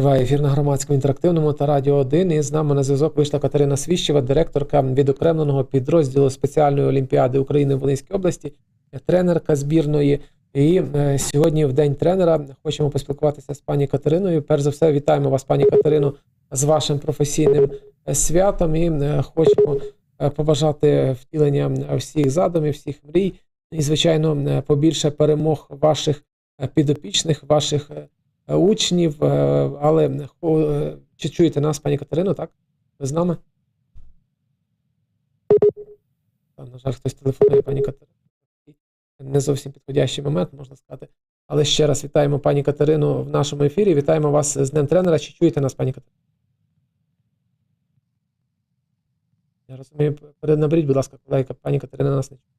Триває ефір на громадському інтерактивному та радіо 1. І з нами на зв'язок вийшла Катерина Свіщева, директорка відокремленого підрозділу спеціальної олімпіади України в Волинській області, тренерка збірної. І е, сьогодні, в день тренера, хочемо поспілкуватися з пані Катериною. Перш за все, вітаємо вас, пані Катерину, з вашим професійним е, святом. І е, хочемо побажати втілення всіх задумів, всіх мрій. І, звичайно, побільше перемог ваших підопічних, ваших учнів. Е, Але е, чи чуєте нас, пані Катерино, так? Ви з нами? Та, на жаль, хтось телефонує пані Катерино. Не зовсім підходящий момент, можна сказати. Але ще раз вітаємо пані Катерину в нашому ефірі. Вітаємо вас з Днем тренера. Чи чуєте нас, пані Катерина? Я розумію, перенаберіть, будь ласка, колеги, пані Катерина нас не чує.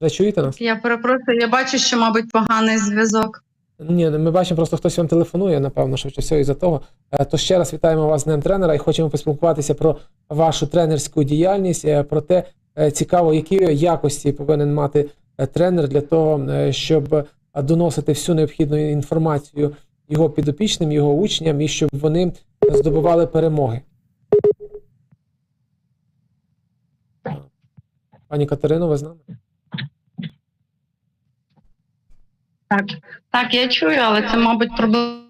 Ви чуєте нас? Я перепрошую, я бачу, що, мабуть, поганий зв'язок. Ні, ми бачимо, просто хтось вам телефонує, напевно, що все із-за того. Е, То ще раз вітаємо вас з Днем тренера і хочемо поспілкуватися про вашу тренерську діяльність, е, про те, е, цікаво, які якості повинен мати тренер для того, щоб доносити всю необхідну інформацію його підопічним, його учням, і щоб вони здобували перемоги. Пані Катерино, ви з нами? Так, так, я чую, але це, мабуть, проблема.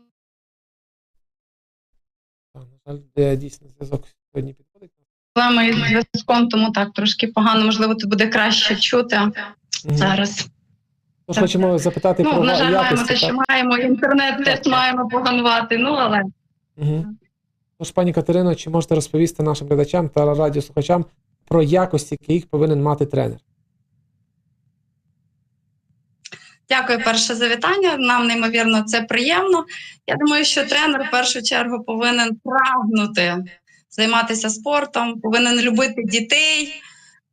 На жаль, е, дійсно зв'язок сьогодні підходить. Проблеми із зв'язком, тому так трошки погано. Можливо, це буде краще чути зараз. Тож хочемо запитати Ну, про на жаль, маємо те, що так? маємо. Інтернет теж маємо поганувати. Ну але Мгм. Тож, пані Катерино, чи можете розповісти нашим глядачам та радіослухачам про якості, яких повинен мати тренер? Дякую перше за вітання. Нам неймовірно це приємно. Я думаю, що тренер в першу чергу повинен прагнути займатися спортом, повинен любити дітей.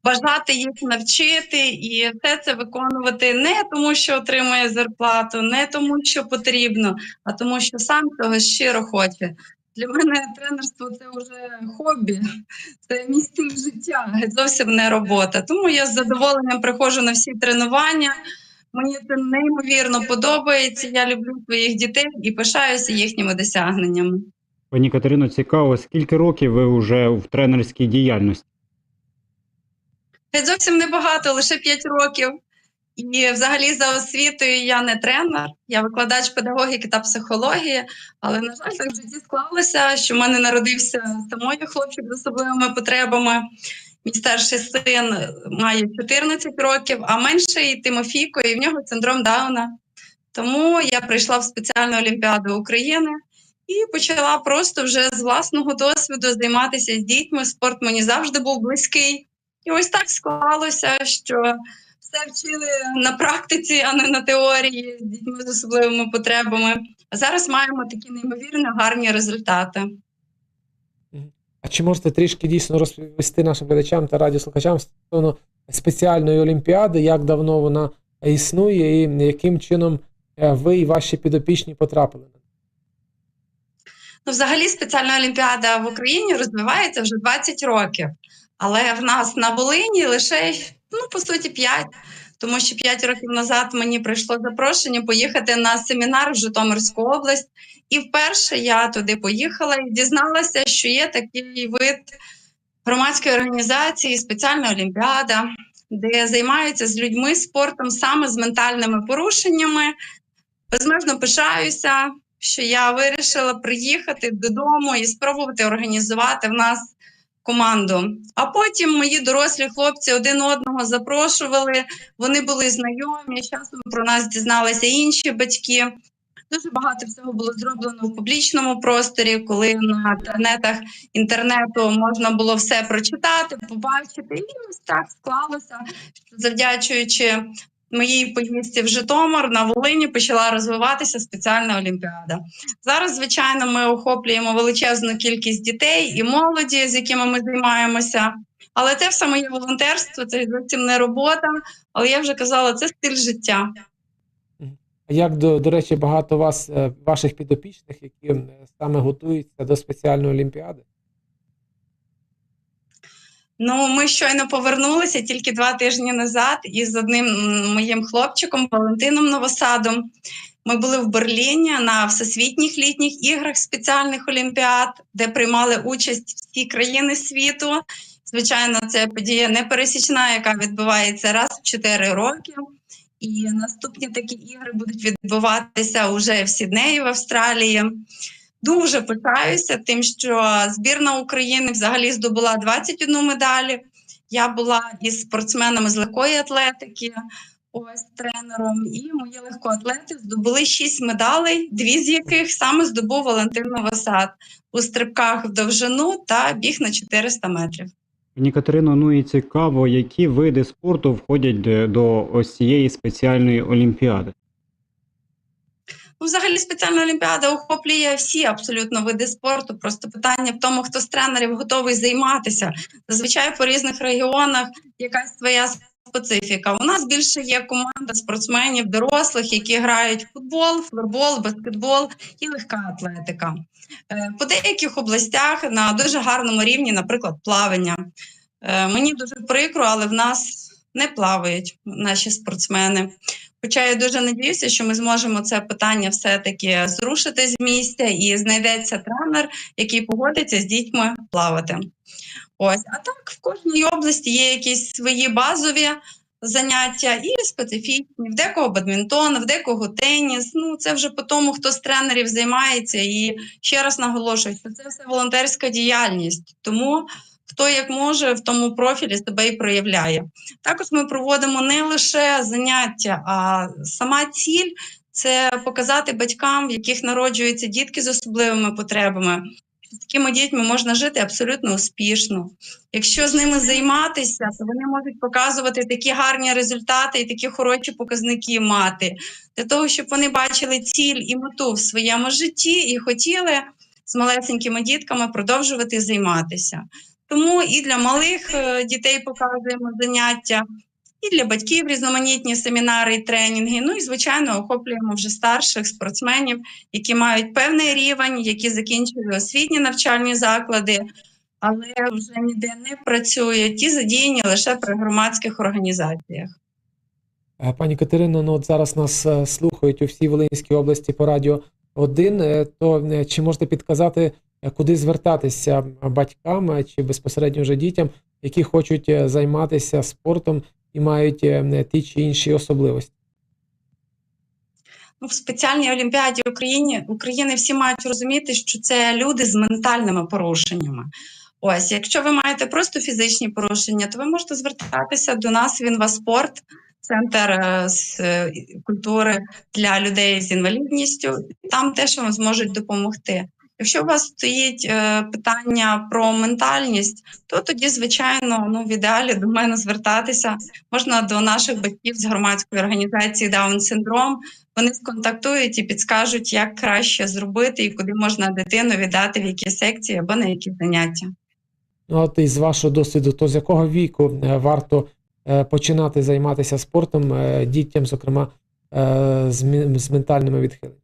Бажати їх навчити і все це виконувати не тому, що отримує зарплату, не тому, що потрібно, а тому, що сам цього щиро хоче. Для мене тренерство це вже хобі, це мій стиль життя, зовсім не робота. Тому я з задоволенням приходжу на всі тренування. Мені це неймовірно подобається. Я люблю своїх дітей і пишаюся їхніми досягненнями. Пані Катерино, цікаво, скільки років ви вже в тренерській діяльності? Це зовсім небагато, лише 5 років. І взагалі за освітою я не тренер, я викладач педагогіки та психології. Але, на жаль, так в житті склалося, що в мене народився самою хлопчик з особливими потребами. Мій старший син має 14 років, а менший Тимофійко, і в нього синдром Дауна. Тому я прийшла в спеціальну олімпіаду України і почала просто вже з власного досвіду займатися з дітьми. Спорт мені завжди був близький. І ось так склалося, що все вчили на практиці, а не на теорії з дітьми з особливими потребами. А зараз маємо такі неймовірно гарні результати. А чи можете трішки дійсно розповісти нашим глядачам та радіослухачам стосовно спеціальної олімпіади, як давно вона існує, і яким чином е, ви і ваші підопічні потрапили? Ну, взагалі, спеціальна олімпіада в Україні розвивається вже 20 років, але в нас на Волині лише ну, по суті 5. Тому що 5 років назад мені прийшло запрошення поїхати на семінар в Житомирську область. І вперше я туди поїхала і дізналася, що є такий вид громадської організації, спеціальна олімпіада, де займаються з людьми спортом саме з ментальними порушеннями. Безмежно пишаюся, що я вирішила приїхати додому і спробувати організувати в нас команду. А потім мої дорослі хлопці один одного запрошували, вони були знайомі. з Часом про нас дізналися інші батьки. Дуже багато всього було зроблено в публічному просторі, коли на інтернетах інтернету можна було все прочитати, побачити. І ось так склалося, що завдячуючи моїй поїздці в Житомир на Волині почала розвиватися спеціальна олімпіада. Зараз, звичайно, ми охоплюємо величезну кількість дітей і молоді, з якими ми займаємося. Але це все моє волонтерство, це зовсім не робота. Але я вже казала, це стиль життя. Як до, до речі, багато вас, е, ваших підопічних, які е, саме готуються до спеціальної олімпіади? Ну, ми щойно повернулися тільки два тижні назад із одним моїм хлопчиком Валентином Новосадом. Ми були в Берліні на всесвітніх літніх іграх спеціальних олімпіад, де приймали участь всі країни світу. Звичайно, це подія непересічна, яка відбувається раз в 4 роки. І наступні такі ігри будуть відбуватися уже в Сіднеї в Австралії. Дуже пишаюся тим, що збірна України взагалі здобула 21 медаль. Я була із спортсменами з легкої атлетики, ось тренером, і мої легкоатлети здобули 6 медалей, дві з яких саме здобув Валентин Новосад у стрибках в довжину та біг на 400 метрів. Пані Катерино, ну і цікаво, які види спорту входять до- до ось цієї спеціальної олімпіади. Ну, взагалі, спеціальна олімпіада охоплює всі абсолютно види спорту. Просто питання в тому, хто з тренерів готовий займатися. Зазвичай по різних регіонах якась своя специфіка. У нас більше є команда спортсменів, дорослих, які грають футбол, флорбол, баскетбол і легка атлетика. Е, По деяких областях на дуже гарному рівні, наприклад, плавання. Е, Мені дуже прикро, але в нас не плавають наші спортсмени. Хоча я дуже надіюся, що ми зможемо це питання все-таки зрушити з місця і знайдеться тренер, який погодиться з дітьми плавати. Ось, а так в кожній області є якісь свої базові заняття і специфічні. В декого бадмінтон, в декого теніс. Ну це вже по тому, хто з тренерів займається. І ще раз наголошую, що це все волонтерська діяльність. Тому хто як може в тому профілі себе і проявляє. Також ми проводимо не лише заняття, а сама ціль це показати батькам, в яких народжуються дітки з особливими потребами. З такими дітьми можна жити абсолютно успішно. Якщо з ними займатися, то вони можуть показувати такі гарні результати і такі хороші показники мати для того, щоб вони бачили ціль і мету в своєму житті і хотіли з малесенькими дітками продовжувати займатися. Тому і для малих е, дітей показуємо заняття, і для батьків різноманітні семінари і тренінги. Ну і звичайно охоплюємо вже старших спортсменів, які мають певний рівень, які закінчили освітні навчальні заклади, але вже ніде не працюють. Ті задіяні лише при громадських організаціях. Пані Катерино, ну от зараз нас е, слухають у всій Волинській області по радіо 1, е, то чи можете підказати, куди звертатися батькам е, чи безпосередньо вже дітям, які хочуть е, займатися спортом і мають е, ті чи інші особливості? Ну, в спеціальній олімпіаді України України всі мають розуміти, що це люди з ментальними порушеннями. Ось, якщо ви маєте просто фізичні порушення, то ви можете звертатися до нас в інваспорт, центр е, з е, культури для людей з інвалідністю. Там теж вам зможуть допомогти. Якщо у вас стоїть е, питання про ментальність, то тоді, звичайно, ну в ідеалі до мене звертатися можна до наших батьків з громадської організації Даун синдром. Вони сконтактують і підскажуть, як краще зробити і куди можна дитину віддати в які секції або на які заняття. Ну, от із вашого досвіду, то з якого віку е, варто е, починати займатися спортом дітям, зокрема з ментальними відхиленнями?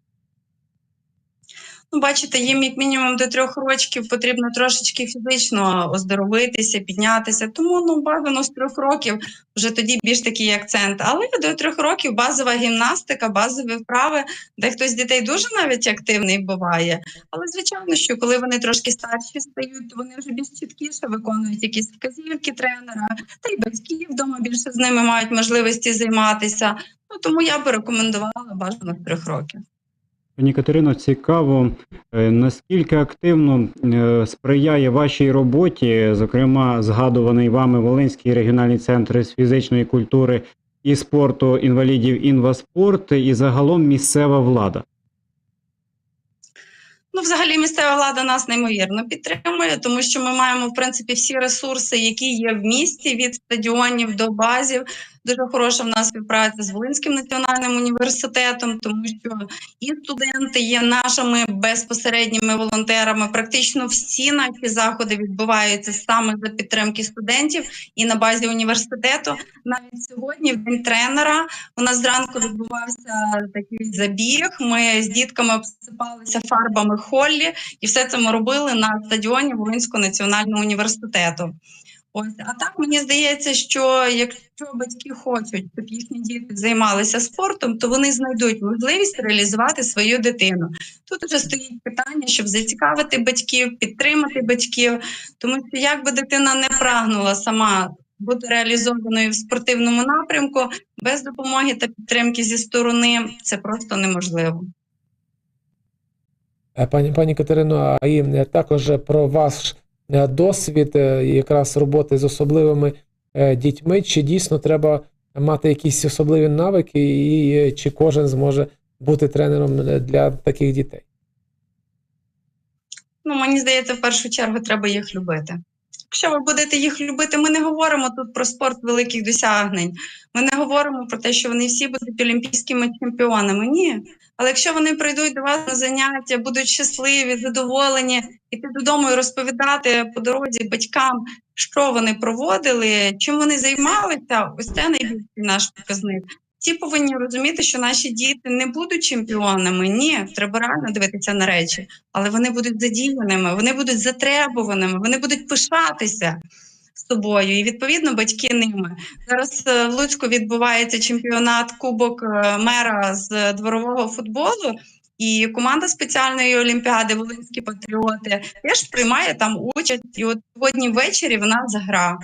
Ну, бачите, їм як мінімум до трьох років потрібно трошечки фізично оздоровитися, піднятися. Тому ну бажано з трьох років вже тоді більш такий акцент. Але до трьох років базова гімнастика, базові вправи, де хтось з дітей дуже навіть активний буває. Але звичайно, що коли вони трошки старші стають, то вони вже більш чіткіше виконують якісь вказівки тренера, та й батьки вдома більше з ними мають можливості займатися. Ну тому я би рекомендувала бажано з трьох років. Пані Катерино, цікаво, е, наскільки активно е, сприяє вашій роботі, зокрема, згадуваний вами Волинський регіональний центр з фізичної культури і спорту інвалідів інваспорт і загалом місцева влада. Ну, взагалі, місцева влада нас неймовірно підтримує, тому що ми маємо в принципі всі ресурси, які є в місті, від стадіонів до базів. Дуже хороша в нас співпраця з Волинським національним університетом, тому що і студенти є нашими безпосередніми волонтерами. Практично всі наші заходи відбуваються саме за підтримки студентів і на базі університету. Навіть сьогодні, в день тренера, у нас зранку відбувався такий забіг. Ми з дітками обсипалися фарбами Холлі, і все це ми робили на стадіоні Волинського національного університету. Ось, а так мені здається, що якщо батьки хочуть, щоб їхні діти займалися спортом, то вони знайдуть можливість реалізувати свою дитину. Тут вже стоїть питання, щоб зацікавити батьків, підтримати батьків, тому що як би дитина не прагнула сама бути реалізованою в спортивному напрямку, без допомоги та підтримки зі сторони це просто неможливо. Пані пані Катерино, а і е, також про ваш досвід е, якраз роботи з особливими е, дітьми. Чи дійсно треба мати якісь особливі навики, і е, чи кожен зможе бути тренером е, для таких дітей? Ну, мені здається, в першу чергу треба їх любити. Якщо ви будете їх любити, ми не говоримо тут про спорт великих досягнень. Ми не говоримо про те, що вони всі будуть олімпійськими чемпіонами. Ні. Але якщо вони прийдуть до вас на заняття, будуть щасливі, задоволені, іти додому і розповідати по дорозі батькам, що вони проводили, чим вони займалися, ось це найбільший наш показник. Ті повинні розуміти, що наші діти не будуть чемпіонами. Ні, треба реально дивитися на речі, але вони будуть задіяними, вони будуть затребуваними, вони будуть пишатися собою. І відповідно батьки ними. Зараз е, в Луцьку відбувається чемпіонат Кубок е, мера з дворового футболу. І команда спеціальної олімпіади Волинські патріоти теж приймає там участь. І от сьогодні ввечері в нас гра.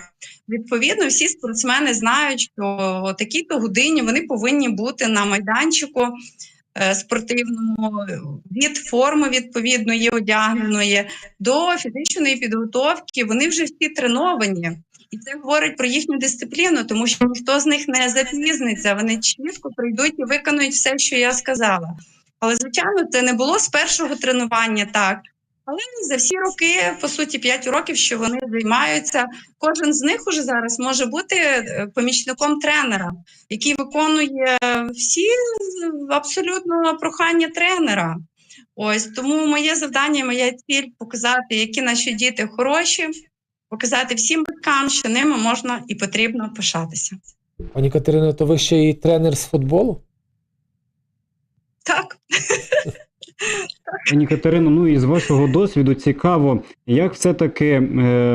Відповідно, всі спортсмени знають, що о такій-то годині вони повинні бути на майданчику спортивному від форми відповідної одягненої до фізичної підготовки. Вони вже всі треновані. І це говорить про їхню дисципліну, тому що ніхто з них не запізниться. Вони чітко прийдуть і виконують все, що я сказала. Але, звичайно, це не було з першого тренування так. Але за всі роки, по суті, 5 років, що вони займаються, кожен з них уже зараз може бути е, помічником тренера, який виконує всі абсолютно прохання тренера. Ось тому моє завдання, моя ціль показати, які наші діти хороші, показати всім батькам, що ними можна і потрібно пишатися. Пані Катерино, то ви ще і тренер з футболу? Так. Пані Катерино, ну і з вашого досвіду цікаво, як все-таки е,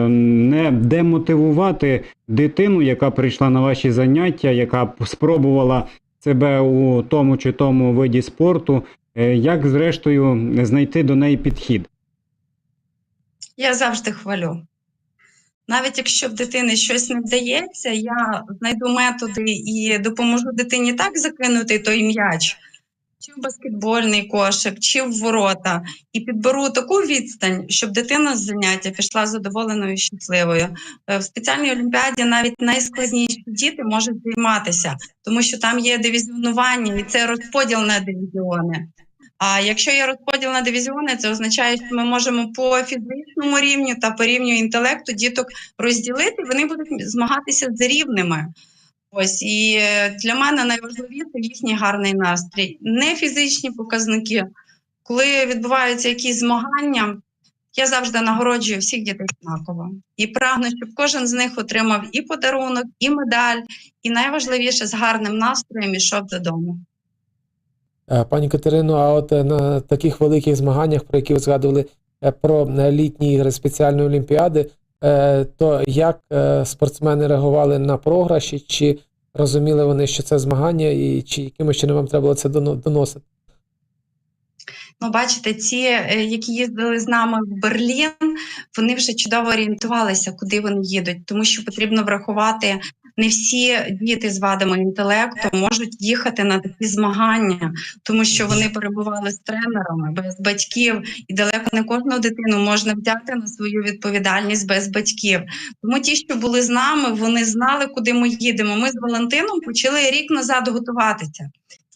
не демотивувати дитину, яка прийшла на ваші заняття, яка спробувала себе у тому чи тому виді спорту, е, як зрештою знайти до неї підхід? Я завжди хвалю. Навіть якщо в дитини щось не вдається, я знайду методи і допоможу дитині так закинути той м'яч, чи в баскетбольний кошик, чи в ворота, і підберу таку відстань, щоб дитина з заняття пішла задоволеною і щасливою. Е, В спеціальній олімпіаді навіть найскладніші діти можуть займатися, тому що там є дивізіонування, і це розподіл на дивізіони. А якщо є розподіл на дивізіони, це означає, що ми можемо по фізичному рівню та по рівню інтелекту діток розділити, вони будуть змагатися з рівними. Ось і е, для мене найважливіше їхній гарний настрій, не фізичні показники. Коли відбуваються якісь змагання, я завжди нагороджую всіх дітей однаково і прагну, щоб кожен з них отримав і подарунок, і медаль, і найважливіше з гарним настроєм ішов додому. Е, Пані Катерино, а от е, на таких великих змаганнях, про які ви згадували, про літні ігри спеціальної олімпіади, то як е, спортсмени реагували на програші, чи розуміли вони, що це змагання, і чи якимось чином вам треба було це доносити? Ну, бачите, ці, е, які їздили з нами в Берлін, вони вже чудово орієнтувалися, куди вони їдуть, тому що потрібно врахувати. Не всі діти з вадами інтелекту можуть їхати на такі змагання, тому що вони перебували з тренерами без батьків, і далеко не кожну дитину можна взяти на свою відповідальність без батьків. Тому ті, що були з нами, вони знали, куди ми їдемо. Ми з Валентином почали рік назад готуватися.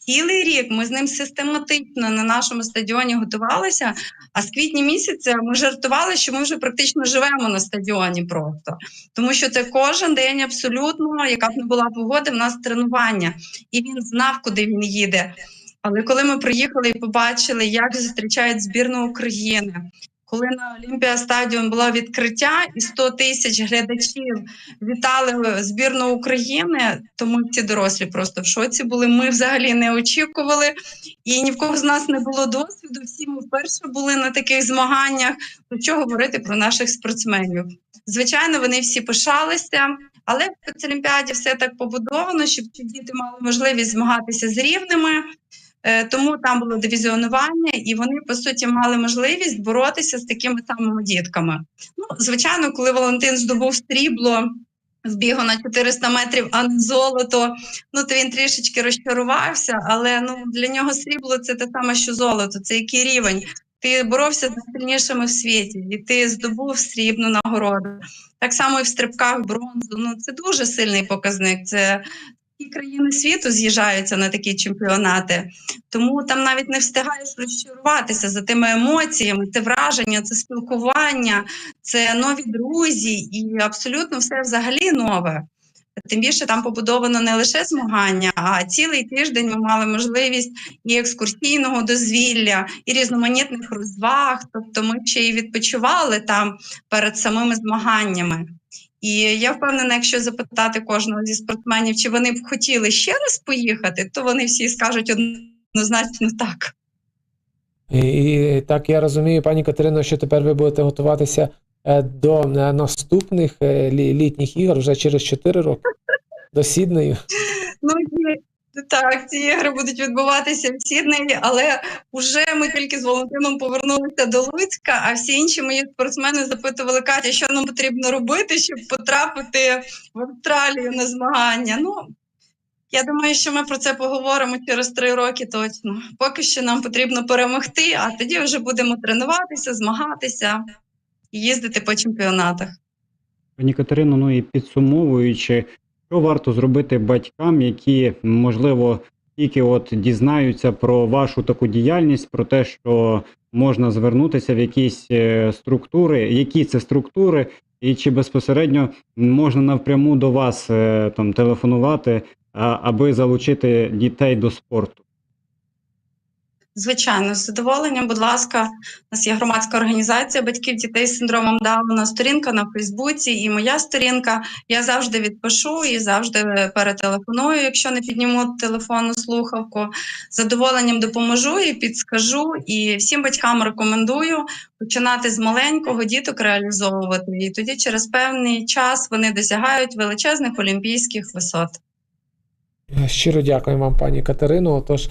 Цілий рік ми з ним систематично на нашому стадіоні готувалися. А з квітня місяця ми жартували, що ми вже практично живемо на стадіоні просто, тому що це кожен день абсолютно, яка б не була погода, в нас тренування, і він знав, куди він їде. Але коли ми приїхали і побачили, як зустрічають збірну України, коли на Олімпія стадіон було відкриття і 100 тисяч глядачів вітали збірну України, то ми всі дорослі просто в шоці були. Ми взагалі не очікували, і ні в кого з нас не було досвіду. Всі ми вперше були на таких змаганнях. Ну що говорити про наших спортсменів? Звичайно, вони всі пишалися. Але в спецолімпіаді все так побудовано, щоб ці діти мали можливість змагатися з рівними. Е, Тому там було дивізіонування, і вони по суті мали можливість боротися з такими самими дітками. Ну, звичайно, коли Валентин здобув срібло в бігу на 400 метрів, а не золото, ну то він трішечки розчарувався. Але ну для нього срібло це те саме, що золото. Це який рівень. Ти боровся з найсильнішими в світі, і ти здобув срібну нагороду. Так само і в стрибках бронзу. Ну це дуже сильний показник. Це всі країни світу з'їжджаються на такі чемпіонати. Тому там навіть не встигаєш розчаруватися за тими емоціями, це враження, це спілкування, це нові друзі, і абсолютно все взагалі нове. Тим більше там побудовано не лише змагання, а цілий тиждень ми мали можливість і екскурсійного дозвілля, і різноманітних розваг. Тобто ми ще й відпочивали там перед самими змаганнями. І я впевнена, якщо запитати кожного зі спортсменів, чи вони б хотіли ще раз поїхати, то вони всі скажуть однозначно так. І, і так я розумію, пані Катерино, що тепер ви будете готуватися е, до е, наступних е, літніх ігор вже через 4 роки до Сіднею. Ну так, ці ігри будуть відбуватися в Сіднеї, але вже ми тільки з Валентином повернулися до Луцька, а всі інші мої спортсмени запитували Катя, що нам потрібно робити, щоб потрапити в Австралію на змагання. Ну я думаю, що ми про це поговоримо через три роки точно. Поки що нам потрібно перемогти, а тоді вже будемо тренуватися, змагатися і їздити по чемпіонатах. Пані Катерино, ну і підсумовуючи, що варто зробити батькам, які, можливо, тільки от дізнаються про вашу таку діяльність, про те, що можна звернутися в якісь е, структури, які це структури, і чи безпосередньо можна напряму до вас е, там телефонувати, аби залучити дітей до спорту? Звичайно, з задоволенням, будь ласка, у нас є громадська організація батьків дітей з синдромом Дауна, сторінка на Фейсбуці і моя сторінка. Я завжди відпишу і завжди перетелефоную, якщо не підніму телефонну слухавку. З задоволенням допоможу і підскажу. І всім батькам рекомендую починати з маленького діток реалізовувати. І тоді через певний час вони досягають величезних олімпійських висот. Щиро дякую вам, пані Катерино. Отож,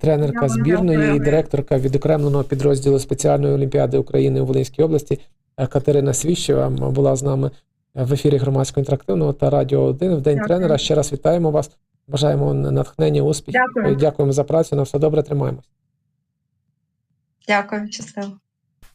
тренерка збірної і директорка відокремленого підрозділу спеціальної олімпіади України у Волинській області е, Катерина Свіщева була з нами в ефірі громадського інтерактивного та радіо 1 в день Дякую. тренера. Ще раз вітаємо вас. Бажаємо натхнення, успіхів. Дякую. Дякуємо за працю. На все добре, тримаємось. Дякую, щасливо.